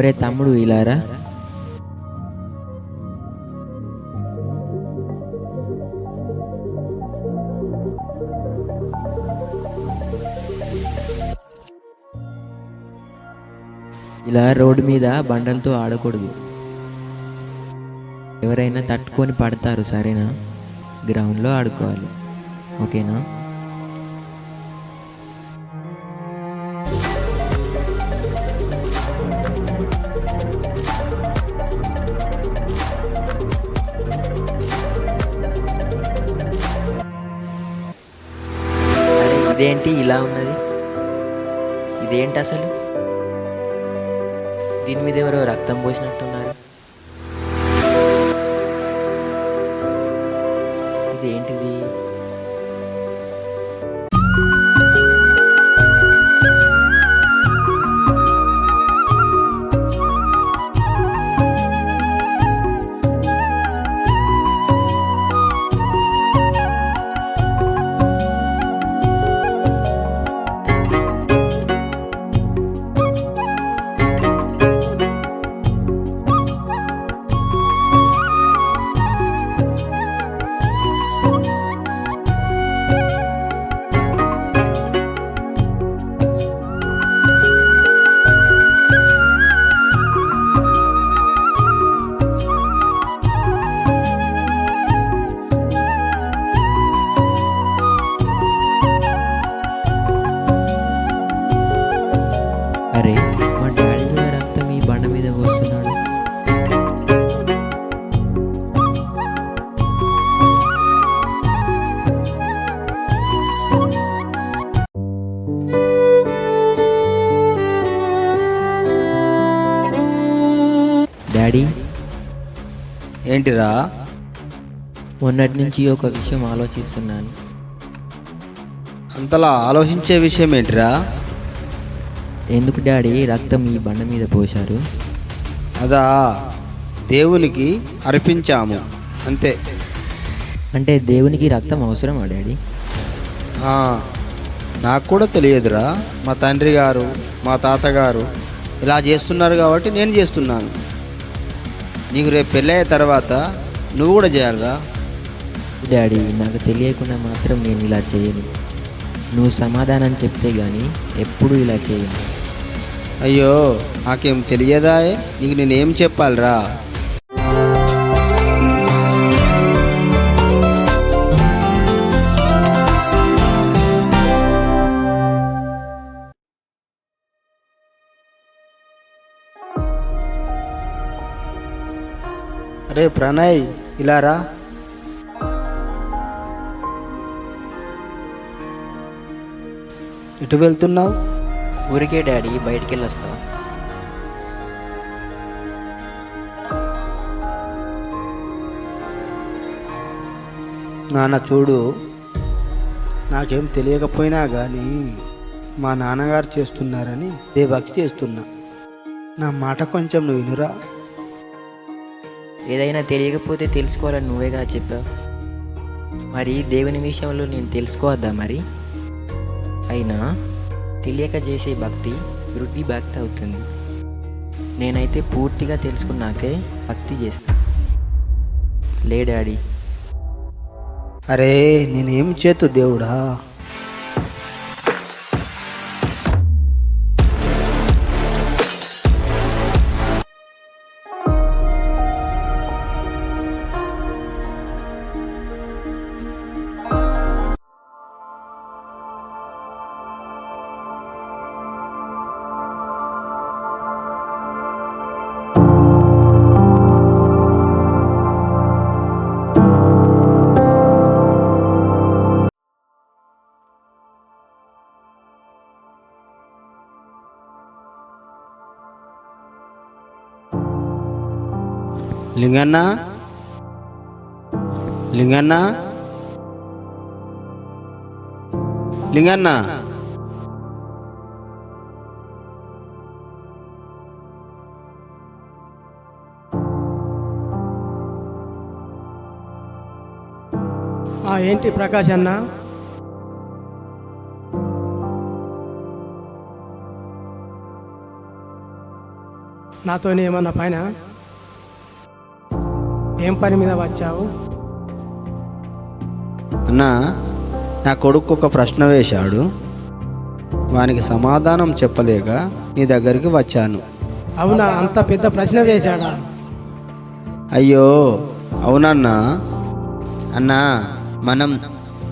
ఒరే తమ్ముడు ఇలారా? ఇలా రోడ్డు మీద బండలతో ఆడకూడదు. ఎవరైనా తట్టుకొని పడతారు సరేనా? గ్రౌండ్లో ఆడుకోవాలి. ఓకేనా? ఇదేంటి ఇలా ఉన్నది? ఇదేంటి అసలు? దీని మీద ఎవరో రక్తం పోసినట్టున్నారు. ఏంటిరా? మొన్నటి నుంచి ఒక విషయం ఆలోచిస్తున్నాను. అంతలా ఆలోచించే విషయం ఏంటిరా? ఎందుకు డాడీ రక్తం ఈ బండ మీద పోశారు? అదా దేవునికి అర్పించాము అంతే. అంటే దేవునికి రక్తం అవసరమా డాడీ? ఆ, నాకు కూడా తెలియదురా. మా తండ్రి గారు మా తాతగారు ఇలా చేస్తున్నారు కాబట్టి నేను చేస్తున్నాను. నీకు రేపు పెళ్ళయ్యే తర్వాత నువ్వు కూడా చేయాలిరా. డాడీ నాకు తెలియకుండా మాత్రం నేను ఇలా చేయను. నువ్వు సమాధానం చెప్తే గానీ ఎప్పుడు ఇలా చేయను. అయ్యో నాకేం తెలియదా నీకు నేనేం చెప్పాలిరా? అరే ప్రణయ్ ఇలా రా. ఎటు వెళ్తున్నావు? ఊరికే డాడీ బయటికి వెళ్ళొస్తావా నాన్న చూడు నాకేం తెలియకపోయినా కానీ మా నాన్నగారు చేస్తున్నారని దేభక్తి చేస్తున్నా. నా మాట కొంచెం నువ్వు వినురా. ఏదైనా తెలియకపోతే తెలుసుకోవాలని నువ్వేగా చెప్పావు. మరి దేవుని విషయంలో నేను తెలుసుకోవద్దా మరి? అయినా తెలియక చేసే భక్తి వృద్ధి భక్తి అవుతుంది. నేనైతే పూర్తిగా తెలుసుకున్నాకే భక్తి చేస్తా. లే డాడీ. అరే నేనేం చేతు దేవుడా? లింగన్న లింగన్న లింగన్న ఆ, ఏంటి ప్రకాష్ అన్న? నాతోనే ఏమన్నా పైన? ఏం పని మీద వచ్చావు? అన్నా నా కొడుకు ఒక ప్రశ్న వేశాడు. వానికి సమాధానం చెప్పలేక నీ దగ్గరికి వచ్చాను. అవునా? అంత పెద్ద ప్రశ్న వేశాడా? అయ్యో అవునన్నా. అన్నా మనం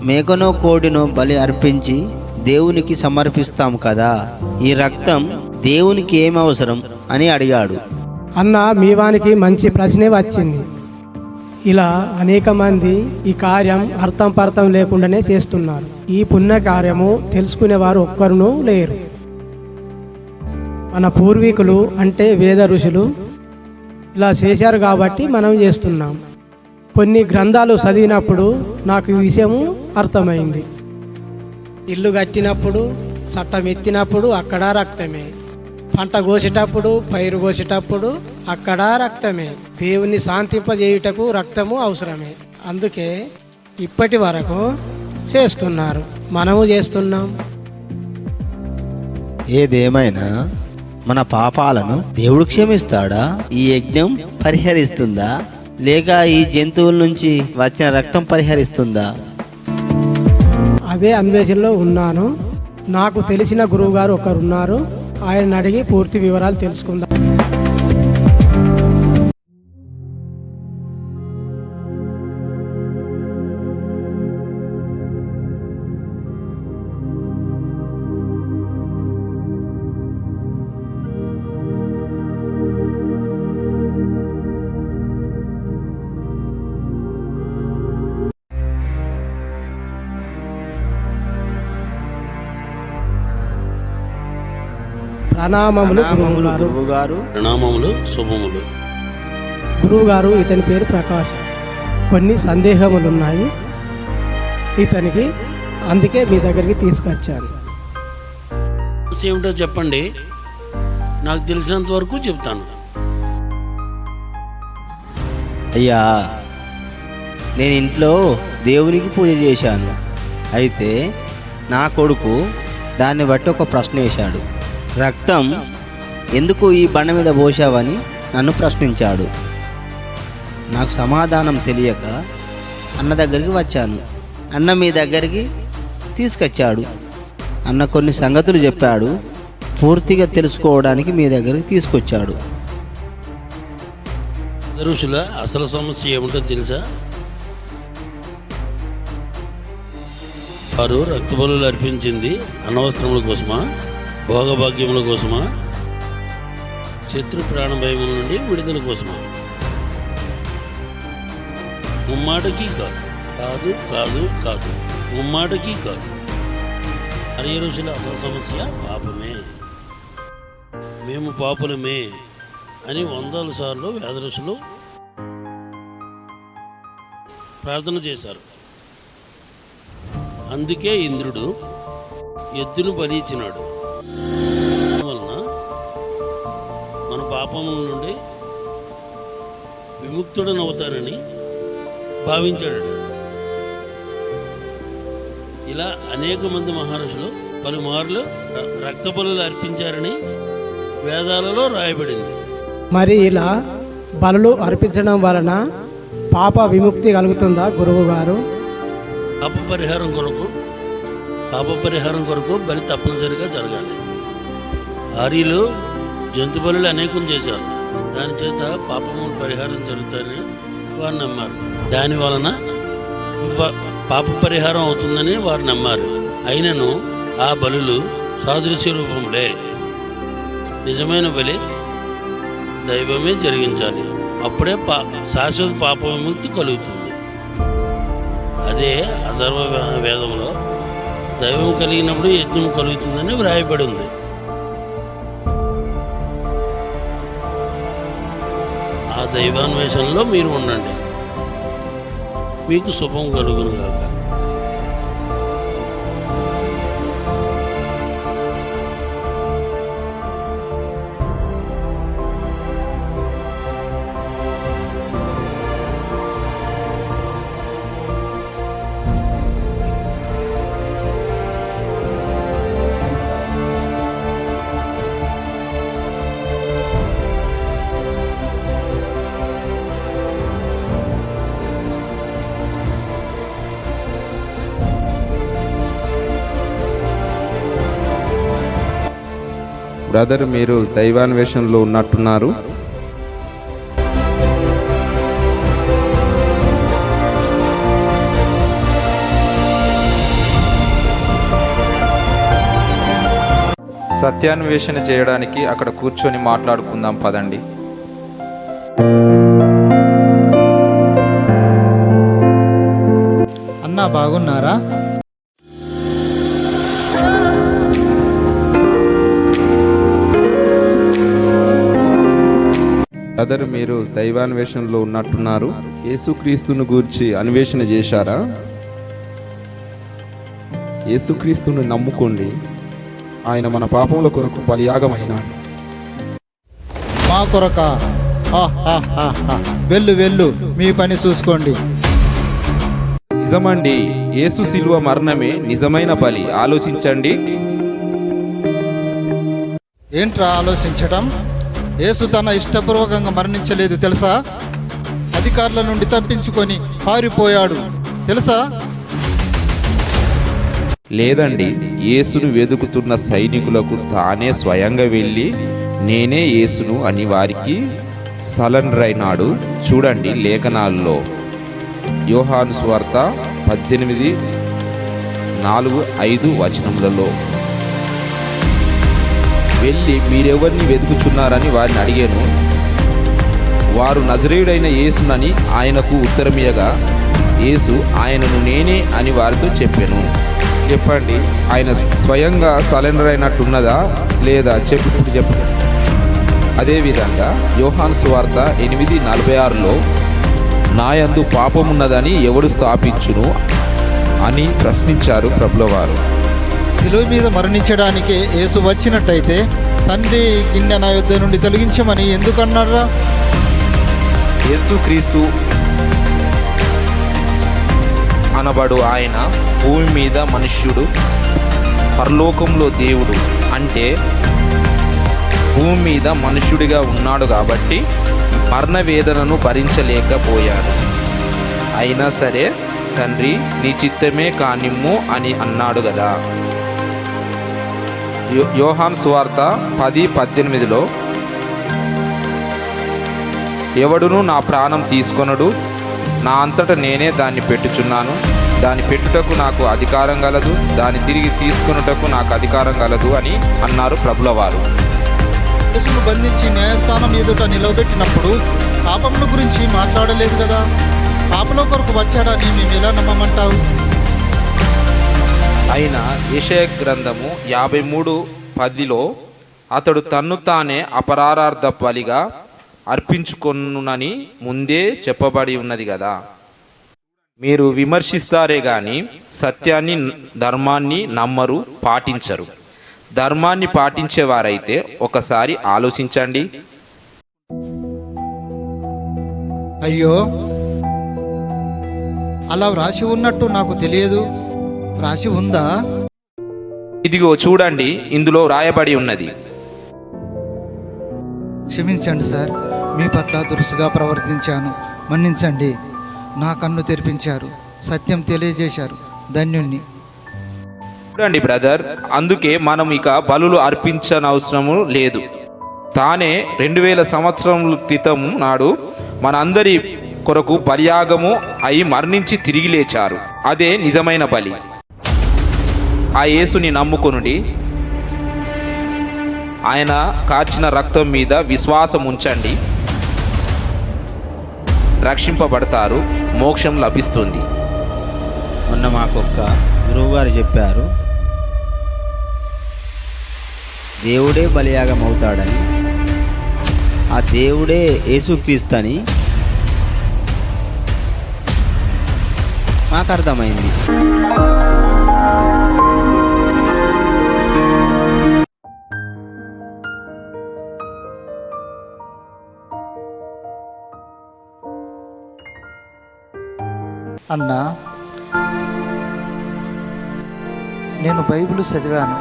మేకనో కోడినో బలి అర్పించి దేవునికి సమర్పిస్తాం కదా. ఈ రక్తం దేవునికి ఏం అవసరం అని అడిగాడు. అన్న మీ వానికి మంచి ప్రశ్నే వచ్చింది. ఇలా అనేక మంది ఈ కార్యం అర్థం పర్థం లేకుండానే చేస్తున్నారు. ఈ పుణ్య కార్యము తెలుసుకునేవారు ఒక్కరునూ లేరు. మన పూర్వీకులు అంటే వేద ఋషులు ఇలా చేశారు కాబట్టి మనం చేస్తున్నాం. కొన్ని గ్రంథాలు చదివినప్పుడు నాకు ఈ విషయము అర్థమైంది. ఇల్లు కట్టినప్పుడు చట్టం ఎత్తినప్పుడు అక్కడ రక్తమే. పంట కోసేటప్పుడు పైరు కోసేటప్పుడు అక్కడ రక్తమే. దేవుని శాంతింపజేయుటకు రక్తము అవసరమే. అందుకే ఇప్పటి వరకు చేస్తున్నారు. మనము చేస్తున్నాం. ఏదేమైనా మన పాపాలను దేవుడు క్షమిస్తాడా? ఈ యజ్ఞం పరిహరిస్తుందా? లేక ఈ జంతువుల నుంచి వచ్చిన రక్తం పరిహరిస్తుందా? అదే అన్వేషణలో ఉన్నాను. నాకు తెలిసిన గురువు గారు ఒకరు ఉన్నారు ఆయన అడిగి పూర్తి వివరాలు తెలుసుకుందాం. ప్రణామములు గురువు గారు ప్రణామములు శుభములు. గురువు గారు ఇతని పేరు ప్రకాష్ కొన్ని సందేహములు ఉన్నాయి ఇతనికి అందుకే మీ దగ్గరికి తీసుకొచ్చాను. ఏమిటో చెప్పండి. నాకు తెలిసినంత వరకు చెప్తాను. అయ్యా నేను ఇంట్లో దేవునికి పూజ చేశాను. అయితే నా కొడుకు దాన్ని బట్టి ఒక ప్రశ్న వేశాడు. రక్తం ఎందుకు ఈ బండ మీద పోసావని నన్ను ప్రశ్నించాడు. నాకు సమాధానం తెలియక అన్న దగ్గరికి వచ్చాను. అన్న మీ దగ్గరికి తీసుకొచ్చాడు. అన్న కొన్ని సంగతులు చెప్పాడు. పూర్తిగా తెలుసుకోవడానికి మీ దగ్గరికి తీసుకొచ్చాడు. ఋషుల అసలు సమస్య ఏమిటో తెలుసా? వారు రక్తబలు అర్పించింది అనవస్త్రముల కోసమా? భోగభాగ్యముల కోసమా? శత్రు ప్రాణ భయముల నుండి విడుదల కోసమా? ముమ్మాటకి కాదు. కాదు కాదు కాదు. ముమ్మాటకి కాదు. హరియ ఋషుల అసలు సమస్య పాపమే. మేము పాపులమే అని వందల సార్లు వేద ఋషులు ప్రార్థన చేశారు. అందుకే ఇంద్రుడు ఎద్దును బలి ఇచ్చినాడు విముక్తుడనవుతానని భావించాడు. ఇలా అనేక మంది మహర్షులు పలుమార్లు రక్తబలులు అర్పించారని వేదాలలో రాయబడింది. మరి ఇలా బలులు అర్పించడం వలన పాప విముక్తి కలుగుతుందా గురువు గారు? పాప పరిహారం కొరకు పాప పరిహారం కొరకు బలి తప్పనిసరిగా జరగాలి. ఆర్యులు జంతు బలులు అనేకం చేశారు. దాని చేత పాపము పరిహారం జరుగుతాయని వారు నమ్మారు. దాని వలన పాప పరిహారం అవుతుందని వారు నమ్మారు. అయినను ఆ బలులు సాదృశ్య రూపములే. నిజమైన బలి దైవమే జరిగించాలి. అప్పుడే పా శాశ్వత పాప విముక్తి కలుగుతుంది. అదే అధర్వ వేదంలో దైవం కలిగినప్పుడు యజ్ఞం కలుగుతుందని వ్రాయబడి ఉంది. దైవాన్వేషణలో మీరు ఉండండి. మీకు శుభం కలుగును గాక. బ్రదర్ మీరు దైవాన్వేషణలో ఉన్నట్టున్నారు. సత్యాన్వేషణ చేయడానికి అక్కడ కూర్చొని మాట్లాడుకుందాం పదండి. అన్నా బాగున్నారా? బ్రదర్ మీరు దైవాన్వేషణలో ఉన్నట్టున్నారు. యేసుక్రీస్తును గూర్చి అన్వేషణ చేశారా? యేసుక్రీస్తును నమ్ముకోండి. ఆయన మన పాపముల కొరకు బలియాగమైనాడు. మా కొరక. వెళ్ళు వెళ్ళు. మీ పని చూసుకోండి. నిజమండి. యేసు శిలువ మరణమే నిజమైన బలి. ఆలోచించండి. ఏంట్రా ఆలోచించటం? యేసు తన ఇష్టపూర్వకంగా మరణించలేదు తెలుసా? అధికారుల నుండి తప్పించుకొని పారిపోయాడు తెలుసా? లేదండి యేసును వెతుకుతున్న సైనికులకు తానే స్వయంగా వెళ్ళి నేనే యేసును అని వారికి సలెండర్ అయినాడు. చూడండి లేఖనాల్లో. యోహాను స్వార్త పద్దెనిమిది నాలుగు ఐదు వచనములలో. వెళ్ళి మీరెవరిని వెతుకుచున్నారని వారిని అడిగాను. వారు నజరేయుడైన యేసునని ఆయనకు ఉత్తరమియగా యేసు ఆయనను నేనే అని వారితో చెప్పాను. చెప్పండి ఆయన స్వయంగా సలెండర్ అయినట్టున్నదా లేదా చెప్పు చెప్పండి అదేవిధంగా యోహాన్ సువార్త ఎనిమిది నలభై ఆరులో నాయందు పాపమున్నదని ఎవడు స్థాపించును? అని ప్రశ్నించారు ప్రభులవారు. శిలువ మీద మరణించడానికి యేసు వచ్చినట్టయితే తండ్రి గిన్నె నా యుద్ధ నుండి తొలగించమని ఎందుకన్నారా? యేసుక్రీస్తు అనబడు ఆయన భూమి మీద మనుష్యుడు పరలోకంలో దేవుడు అంటే భూమి మీద మనుష్యుడిగా ఉన్నాడు కాబట్టి మరణ వేదనను భరించలేకపోయాడు. అయినా సరే తండ్రి నీ చిత్తమే కానిమ్ము అని అన్నాడు కదా. యోహాన్ సువార్త పది పద్దెనిమిదిలో ఎవడును నా ప్రాణం తీసుకొనడు నా అంతట నేనే దాన్ని పెట్టుచున్నాను. దాన్ని పెట్టుటకు నాకు అధికారం గలదు దాన్ని తిరిగి తీసుకొనుటకు నాకు అధికారం గలదు అని అన్నారు ప్రభుల వారు యేసును బంధించి న్యాయస్థానం ఎదుట నిలవబెట్టినప్పుడు పాపముల గురించి మాట్లాడలేదు కదా? పాపల కొరకు వచ్చాడని మేము ఎలా నమ్మమంటావు? అయిన విషయ గ్రంథము యాభై మూడు పదిలో అతడు తన్ను తానే అపరారార్థ బలిగా అర్పించుకొనునని ముందే చెప్పబడి ఉన్నది కదా మీరు విమర్శిస్తారే గాని సత్యాన్ని ధర్మాన్ని నమ్మరు పాటించరు. ధర్మాన్ని పాటించేవారైతే ఒకసారి ఆలోచించండి. అయ్యో! అలా వ్రాసి ఉన్నట్టు నాకు తెలియదు. వ్రాసి ఉందా? ఇదిగో చూడండి ఇందులో రాయబడి ఉన్నది. క్షమించండి సార్ మీ పట్ల దురుసుగా ప్రవర్తించాను. మన్నించండి. నా కన్ను తెరిపించారు. సత్యం తెలియజేశారు. ధన్యుణ్ణి. చూడండి బ్రదర్ అందుకే మనం ఇక బలులు అర్పించనవసరము లేదు. తానే రెండు వేల సంవత్సరముల క్రితం నాడు మనందరి కొరకు బలియాగము అయి మరణించి తిరిగి లేచారు. అదే నిజమైన బలి. ఆ యేసుని నమ్ముకొనుడి. ఆయన కార్చిన రక్తం మీద విశ్వాసం ఉంచండి. రక్షింపబడతారు మోక్షం లభిస్తుంది. మొన్న మాకొక్క గురువుగారు చెప్పారు దేవుడే బలియాగం అవుతాడని ఆ దేవుడే యేసుక్రీస్తని మాకు అర్థమైంది అన్నా నేను బైబిల్ చదివాను.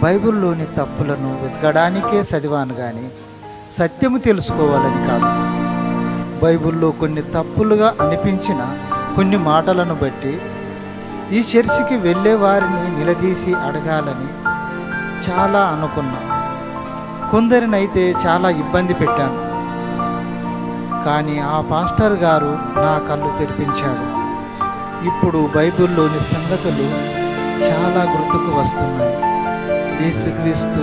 బైబిల్లోని తప్పులను వెతకడానికే చదివాను కానీ సత్యము తెలుసుకోవాలని కాదు. బైబిల్లో కొన్ని తప్పులుగా అనిపించిన కొన్ని మాటలను బట్టి ఈ చర్చికి వెళ్ళే వారిని నిలదీసి అడగాలని చాలా అనుకున్నాను కొందరినైతే చాలా ఇబ్బంది పెట్టాను. కానీ ఆ పాస్టర్ గారు నా కళ్ళు తెరిపించాడు. ఇప్పుడు బైబిల్లోని సంగతులు చాలా గుర్తుకు వస్తున్నాయి. యేసుక్రీస్తు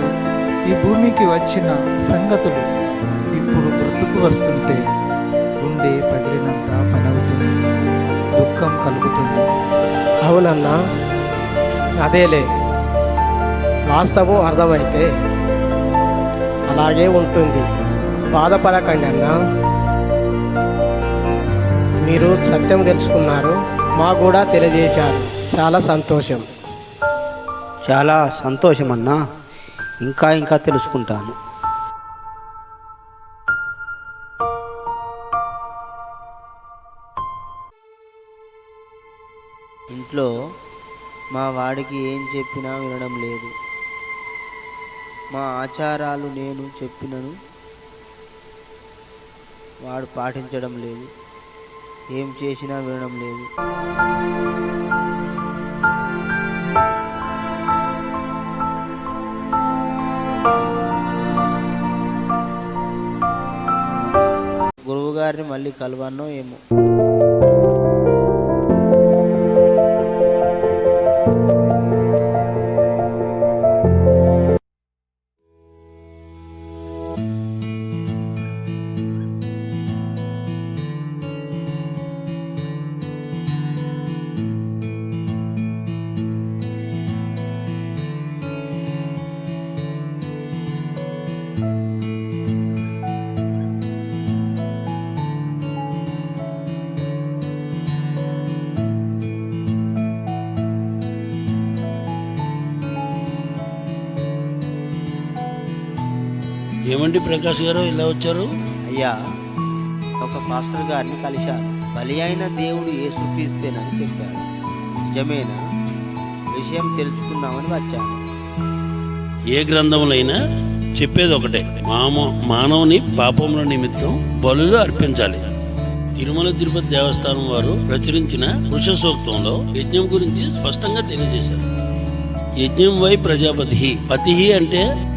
ఈ భూమికి వచ్చిన సంగతులు ఇప్పుడు గుర్తుకు వస్తుంటే గుండె పగిలినంత పనవుతుంది దుఃఖం కలుగుతుంది. అవునన్నా అదేలే. వాస్తవం అర్థమైతే అలాగే ఉంటుంది. బాధపడకండి అన్నా. మీరు సత్యం తెలుసుకున్నారు. మాకు కూడా తెలియజేశారు. చాలా సంతోషం. చాలా సంతోషం అన్నా ఇంకా ఇంకా తెలుసుకుంటాను. ఇంట్లో మా వాడికి ఏం చెప్పినా వినడం లేదు. మా ఆచారాలు నేను చెప్పినను. వాడు పాటించడం లేదు. ఏం చేసినా వినడం లేదు. గురువుగారిని మళ్ళీ కలవన్నో ఏమో. ఏమండి ప్రకాష్ గారు ఇలా వచ్చారు. అయ్యా ఒక పాస్టర్ గారిని కలిశాను బలి అయిన దేవుడు యేసుక్రీస్తేనని చెప్పాడు. నిజమేనా? విషయం తెలుసుకుందామని వచ్చాను. ఏ గ్రంథములైనా చెప్పేది ఒకటే. మామ మానవుని పాపముల నిమిత్తం బలులు అర్పించాలి. తిరుమల తిరుపతి దేవస్థానం వారు ప్రచురించిన పురుష సూక్తంలో యజ్ఞం గురించి స్పష్టంగా తెలియజేశారు. యజ్ఞం వై ప్రజాపతి పతి అంటే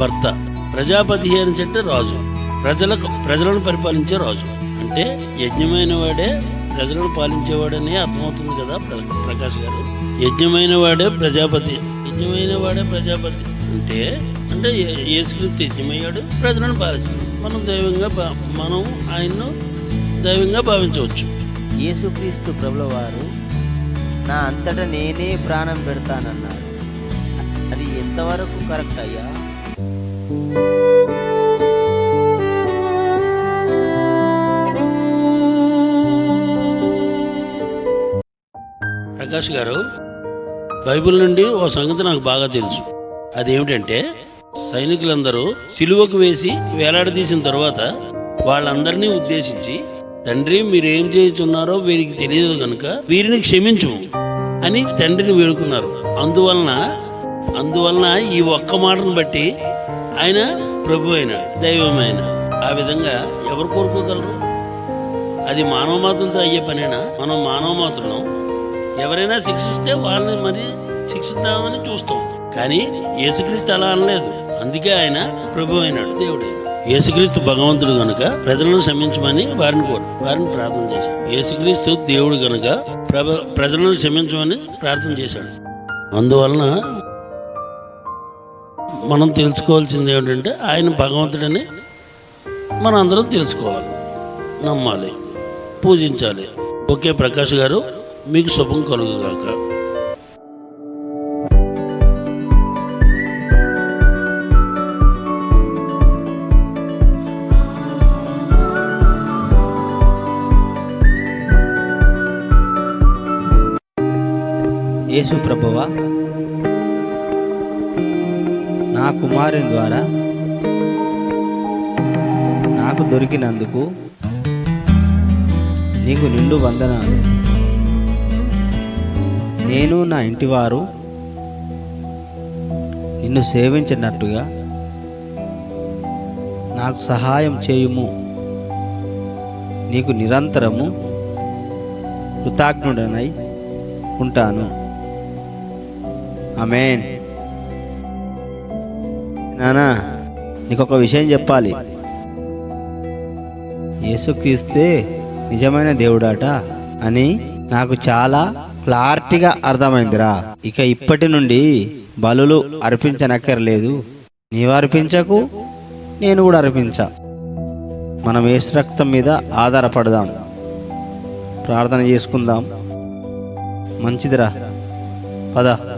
భర్త. ప్రజాపతి అని చెప్పే రాజు. ప్రజలకు ప్రజలను పరిపాలించే రాజు. అంటే యజ్ఞమైన వాడే ప్రజలను పాలించేవాడని అర్థమవుతుంది కదా ప్ర- ప్రకాష్ గారు. యజ్ఞమైన వాడే ప్రజాపతి. యజ్ఞమైన వాడే ప్రజాపతి. అంటే అంటే ఏసుకృతి యేసుక్రీస్తు యజ్ఞమయ్యాడు ప్రజలను పాలిస్తాడు. మనం దైవంగా భా- మనం ఆయన్ను దైవంగా భావించవచ్చు. యేసుక్రీస్తు ప్రభుల వారు నా అంతటా నేనే ప్రాణం పెడతానన్నాడు. అది ఎంతవరకు కరెక్ట్ అయ్యా? ప్రకాష్ గారు బైబిల్ నుండి ఓ సంగతి నాకు బాగా తెలుసు. అదేమిటంటే సైనికులందరూ సిలువకు వేసి వేలాడదీసిన తర్వాత వాళ్ళందరినీ ఉద్దేశించి తండ్రి మీరేం చేస్తున్నారో వీరికి తెలియదు కనుక వీరిని క్షమించు అని తండ్రిని వేడుకున్నారు. అందువలన అందువలన ఈ ఒక్క మాటను బట్టి ఆయన ప్రభు అయినాడు దైవం ఆ విధంగా ఎవరు కోరుకోగలరు? అది మానవ మాత్రంతో అయ్యే పనేనా? మనం మానవ మాత్రం ఎవరైనా శిక్షిస్తే వాళ్ళని మరి శిక్షిద్దామని చూస్తాం. కానీ యేసుక్రీస్తు అలా అనలేదు. అందుకే ఆయన ప్రభు అయినాడు దేవుడు యేసుక్రీస్తు భగవంతుడు గనుక ప్రజలను క్షమించమని వారిని కోరు వారిని ప్రార్థన చేశాడు. యేసుక్రీస్తు దేవుడు గనుక ప్రభ ప్రజలను క్షమించమని ప్రార్థన చేశాడు. అందువలన మనం తెలుసుకోవాల్సింది ఏమిటంటే ఆయన భగవంతుడని మనం అందరం తెలుసుకోవాలి నమ్మాలి పూజించాలి. ఓకే ప్రకాష్ గారు మీకు శుభం కలుగుగాక. యేసు ప్రభువా నా కుమారుని ద్వారా నాకు దొరికినందుకు నీకు నిండు వందనాలు. నేను నా ఇంటివారు నిన్ను సేవించినట్టుగా నాకు సహాయం చేయుము. నీకు నిరంతరము కృతజ్ఞుడనై ఉంటాను. అమేన్ నానా నీకు ఒక విషయం చెప్పాలి. యేసుక్రీస్తే నిజమైన దేవుడాట అని నాకు చాలా క్లారిటీగా అర్థమైందిరా. ఇక ఇప్పటి నుండి బలులు అర్పించనక్కర్లేదు. నీవు అర్పించకు నేను కూడా అర్పించా. మనం యేసు రక్తం మీద ఆధారపడదాం. ప్రార్థన చేసుకుందాం. మంచిదిరా. పద.